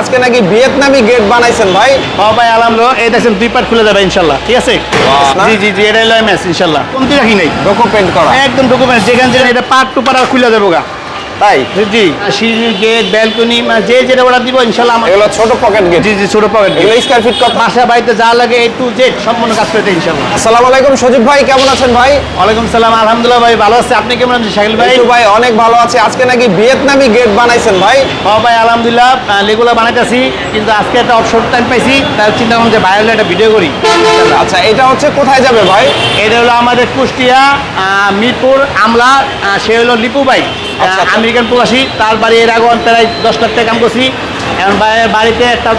আজকে নাকি ভিয়েতনামি গেট বানাইছেন ভাই? হ্যাঁ ভাই আলহামদুলিল্লাহ। এই দেখছেন দুই পার্ট খুলে যাবে ইনশাল্লাহ। ঠিক আছে? জি জি জি এটা হলো এমএস ইনশাল্লাহ। কমতি রাখি নাই? ডকুমেন্ট করা। একদম ডকুমেন্ট যেখানে যেখানে এটা পার্ট টু পার্ট খুলে যাব গা। তাই জি সিঁড়ি গেট ব্যালকনি যে যেটা অর্ডার দিব ইনশাল্লাহ আমার এগুলো ছোট পকেট গেট জি জি ছোট পকেট এগুলো স্কয়ার ফিট কত? বাসা বাড়িতে যা লাগে এ টু জেড সম্পূর্ণ কাজ করে দেয় ইনশাল্লাহ। আসসালামু আলাইকুম সজীব ভাই কেমন আছেন ভাই? ওয়ালাইকুম সালাম আলহামদুলিল্লাহ ভাই ভালো আছে। আপনি কেমন আছেন শাকিল ভাই? ভাই অনেক ভালো আছে। আজকে নাকি ভিয়েতনামি গেট বানাইছেন ভাই? ও ভাই আলহামদুলিল্লাহ লেগুলা বানাইতেছি কিন্তু আজকে একটা অবসর টাইম পাইছি তার চিন্তা করলাম যে ভাইরাল একটা ভিডিও করি। আচ্ছা এটা হচ্ছে কোথায় যাবে ভাই? এটা হলো আমাদের কুষ্টিয়া আহ, মিরপুর আমলা সে হলো লিপু ভাই। আমেরিকান প্রবাসী তার বাড়ি এর আগে প্রায় দশ লাখ টাকা কাম করছি। এখন বাড়িতে একটা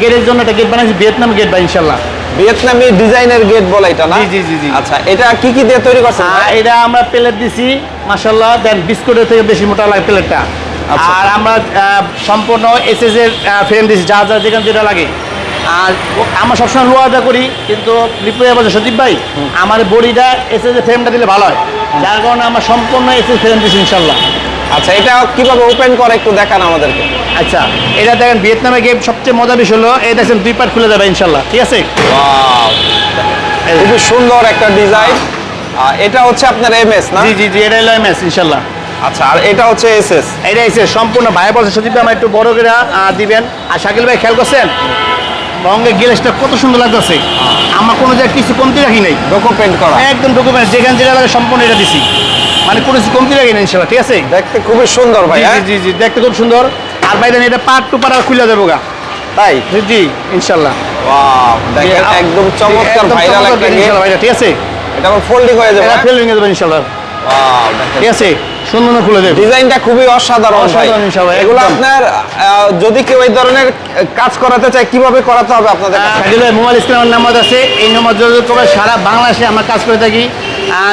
গেটের জন্য একটা গেট বানাইছি ভিয়েতনাম গেট বা ইনশাল্লাহ। ভিয়েতনামি ডিজাইনের গেট বলে এটা না? জি, জি, জি। আচ্ছা এটা কি কি দিয়ে তৈরি করছেন এটা আমরা প্লেট দিছি মাসাল্লাহ দেন বিস্কুটের থেকে বেশি মোটা লাগে প্লেটটা আচ্ছা। আর আমরা সম্পূর্ণ এসএস এর ফ্রেম দিছি যা যা যেখানে যেটা লাগে। আর আমরা সবসময় লোয়াদা করি কিন্তু লিপুয়া বলছে সজীব ভাই আমার বডিটা এসএস এর ফ্রেমটা দিলে ভালো হয়। যার কারণে আমরা সম্পূর্ণ এসএস ফ্রেম দিছি ইনশাল্লাহ। আচ্ছা এটা কীভাবে ওপেন করে একটু দেখান আমাদেরকে? আচ্ছা এটা দেখেন ভিয়েতনামে গেম সবচেয়ে মজা বিষয় হলো এই দেখেন দুই পার্ট খুলে যাবে ইনশাল্লাহ। ঠিক আছে? খুবই সুন্দর একটা ডিজাইন এটা হচ্ছে আপনার এমএস না? জি জি জি এটা হলো এমএস ইনশাল্লাহ। আচ্ছা আর এটা হচ্ছে এসএস এটা এসে সম্পূর্ণ ভাই বলছে সজীব আমার একটু বড় করে দিবেন। আর শাকিল ভাই খেয়াল করছেন? রঙের গ্যালেসটা কত সুন্দর লাগতেছে। আমার কোনো জায়গায় কিছু কমতি রাখি নাই। ডোকো পেন্ট করা। একদম ডকুমেন্ট যেখানে যেটা লাগে সম্পূর্ণ এটা দিছি। মানে কোনো কমতি রাখি না ইনশাল্লাহ ঠিক আছে? দেখতে খুবই সুন্দর ভাই জি হ্যাঁ? জি জি দেখতে খুব সুন্দর। আর ভাই এটা পার্ট টু পার্ট খুলে যাব গা। তাই? জি, জি ইনশাল্লাহ। একদম চমৎকার ভাইরাল একটা ইনশাল্লাহ ঠিক আছে? এটা আবার ফোল্ডিং হয়ে যাবে এটা ফেলবেন যাবে ইনশাল্লাহ। ঠিক আছে? সুন্দর করে খুলে দেবে ডিজাইনটা খুবই অসাধারণ ইনশাআল্লাহ, এগুলো আপনার যদি কেউ এই ধরনের কাজ করাতে চায় কীভাবে করাতে হবে আপনাদের কাছে? মোবাইল স্ক্রিনের নাম্বার আছে। এই নাম্বার যোগাযোগ করে সারা বাংলাদেশে আমরা কাজ করে থাকি।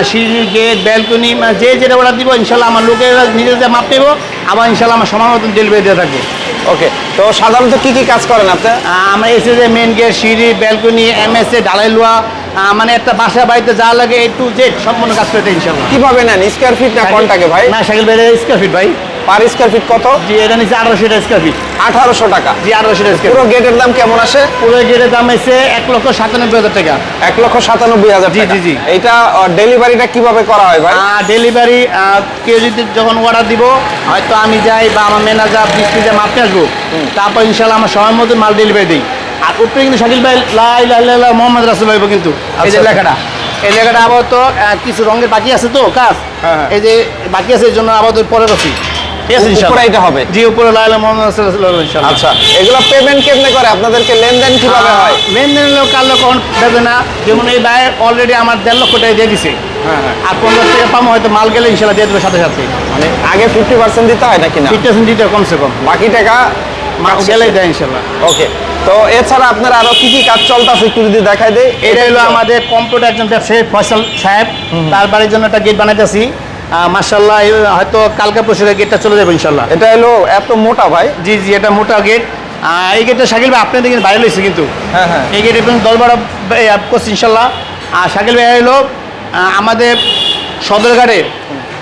সিঁড়ি গেট ব্যালকনি মানে যে যেটা অর্ডার দিব ইনশাল্লাহ আমার লোকেরা নিজেদের মাপ নেব আবার ইনশাল্লাহ আমার সময় মতন ডেলিভারি দিয়ে থাকব। ওকে তো সাধারণত কি কি কাজ করেন আপনি? আমরা এসে যে মেন গেট সিঁড়ি ব্যালকনি এম এস এ ঢালাই লোয়া মানে একটা বাসা বাড়িতে যা লাগে এ টু জেড সম্পূর্ণ কাজ করে ইনশাল্লাহ। কীভাবে নেন? স্কোয়ার ফিট না কোনটাকে ভাই? না সাইকেল ভাই স্কোয়ার ফিট ভাই। পার স্কোয়ার ফিট কত? জি এটা নিচ্ছে আঠারোশো স্কোয়ার ফিট আঠারোশো টাকা। জি আঠারোশো স্কোয়ার পুরো গেটের দাম কেমন আসে? পুরো গেটের দাম এসে এক লক্ষ সাতানব্বই হাজার টাকা। এক লক্ষ সাতানব্বই হাজার জি, জি, জি। এইটা ডেলিভারিটা কীভাবে করা হয় ভাই? ডেলিভারি কেউ যদি যখন অর্ডার দিব হয়তো আমি যাই বা আমার ম্যানেজার বৃষ্টি যে মাপতে আসব। তারপর ইনশাল্লাহ আমার সময় মতো মাল ডেলিভারি দিই। আর উপরে কিন্তু শাকিল ভাই লাই লাই মোহাম্মদ রাসুল ভাইব কিন্তু। এই যে আচ্ছা। লেখাটা। এই লেখাটা আবার তো কিছু রঙের বাকি আছে তো কাজ? হ্যাঁ, হ্যাঁ। এই যে বাকি আছে এই জন্য আবার তো পরে আছে ইনশাল্লাহ উপরে এটা হবে? জি উপরে লাই লাই মোহাম্মদ রাসুল রাসুল আচ্ছা এগুলো পেমেন্ট কেমনে করে? আপনাদেরকে লেনদেন কীভাবে হয়? লেনদেন লোক কার লোক দেবে না যেমন এই ভাই অলরেডি আমার দেড় লক্ষ টাকা দিয়ে দিছে। হ্যাঁ হ্যাঁ। আর পনেরো টাকা পাবো হয়তো মাল গেলে ইনশাল্লাহ দিয়ে দেবে সাথে সাথে। মানে আগে ফিফটি পার্সেন্ট দিতে হয় নাকি না? ফিটনেস দিতে কমসে কম। বাকি টাকা মাল দেয় ইনশাল্লাহ ওকে তো এছাড়া আপনার আরও কি কি কাজ চলতেছে একটু যদি দেখাই দেয় এটা হলো আমাদের কম্পিউটার একজন ব্যবসায়ী ফয়সাল সাহেব। তার বাড়ির জন্য একটা গেট বানাইতেছি। মার্শাল্লাহ হয়তো কালকে পরশু গেটটা চলে যাবে ইনশাল্লাহ এটা হলো এত মোটা ভাই। জি জি এটা মোটা গেট এই গেটটা শাকিল ভাই আপনাদের কিন্তু বাইরে লইছে কিন্তু। হ্যাঁ হ্যাঁ। এই গেট এবং দশ বারো করছি ইনশাল্লাহ আর শাকিল ভাই হলো আমাদের সদরঘাটের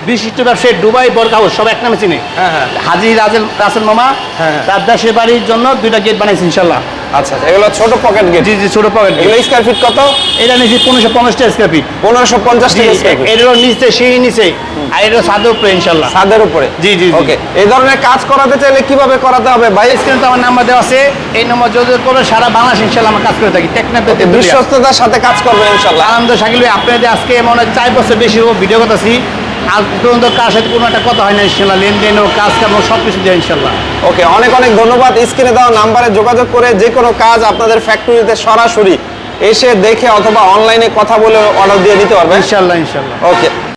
বিশিষ্ট ব্যবসায়ী দুবাই বর্গ হাউস সব এক নামে চিনে। হ্যাঁ হ্যাঁ। হাজি রাজেল রাসেল মামা হ্যাঁ। তার দেশের বাড়ির জন্য দুইটা গেট বানাইছি ইনশাল্লাহ আচ্ছা আচ্ছা, এগুলো ছোট পকেট গেট জি জি ছোট পকেট এগুলো স্কোয়ার ফিট কত? এটা নিচে পনেরোশো পঞ্চাশটা স্কোয়ার ফিট পনেরোশো পঞ্চাশ টাকা স্কোয়ার ফিট এটারও নিচে নিচে। আর এটা ছাদের উপরে ইনশাল্লাহ। ছাদের উপরে? জি, জি। ওকে এই ধরনের কাজ করাতে চাইলে কীভাবে করাতে হবে ভাই? স্ক্রিনে তো আমার নাম্বার দেওয়া আছে। এই নম্বর করে সারা বাংলাদেশ আমরা কাজ করে থাকি। বিশ্বস্ততার সাথে কাজ করবেন আনন্দ শাকিল ভাই আপনাদের আজকে মনে হয় চার বছর বেশি ভিডিও করতেছি। আজ পর্যন্ত কার সাথে কোনো একটা কথা হয় না ইনশাল্লাহ লেনদেন ও কাজ কাম সব কিছু দেয় ইনশাল্লাহ। ওকে অনেক অনেক ধন্যবাদ। স্ক্রিনে দেওয়া নাম্বারে যোগাযোগ করে যে কোনো কাজ আপনাদের ফ্যাক্টরিতে সরাসরি এসে দেখে অথবা অনলাইনে কথা বলে অর্ডার দিয়ে দিতে পারবেন। ইনশাল্লাহ ইনশাল্লাহ। ওকে।